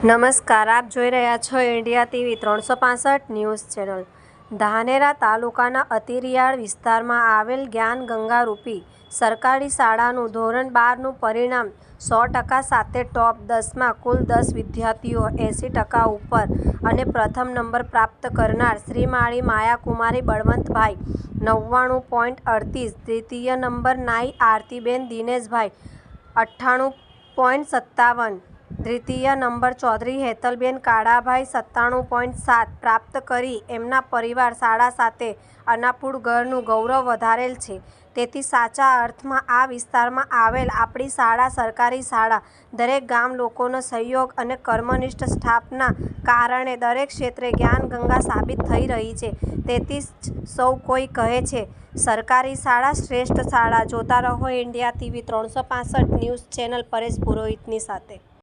નમસ્કાર, આપ જોઈ રહ્યા છો ઇન્ડિયા ટીવી ત્રણસો પાંસઠ ન્યૂઝ ચેનલ. ધાનેરા તાલુકાના અતિરિયાળ વિસ્તારમાં આવેલ જ્ઞાન ગંગા રૂપી સરકારી શાળાનું ધોરણ બારનું પરિણામ સો ટકા સાથે ટોપ દસમાં કુલ દસ વિદ્યાર્થીઓ એંસી ટકા ઉપર અને પ્રથમ નંબર પ્રાપ્ત કરનાર શ્રીમાળી માયાકુમારી બળવંતભાઈ નવ્વાણું પોઈન્ટ અડતીસ, દ્વિતીય નંબર નાઈ આરતીબેન દિનેશભાઈ અઠ્ઠાણું પોઈન્ટ સત્તાવન દ્વિતીય નંબર ચૌધરી હેતલબેન કાળાભાઈ સત્તાણું પોઈન્ટ સાત પ્રાપ્ત કરી એમના પરિવાર શાળા સાથે અનાપુર ઘરનું ગૌરવ વધારેલ છે. તેથી સાચા અર્થમાં આ વિસ્તારમાં આવેલ આપણી શાળા સરકારી શાળા, દરેક ગામ લોકોનો સહયોગ અને કર્મનિષ્ઠ સ્થાપના કારણે દરેક ક્ષેત્રે જ્ઞાનગંગા સાબિત થઈ રહી છે. તેથી સૌ કોઈ કહે છે, સરકારી શાળા શ્રેષ્ઠ શાળા. જોતા રહો ઇન્ડિયા ટીવી ત્રણસો ન્યૂઝ ચેનલ પરેશ પુરોહિતની સાથે.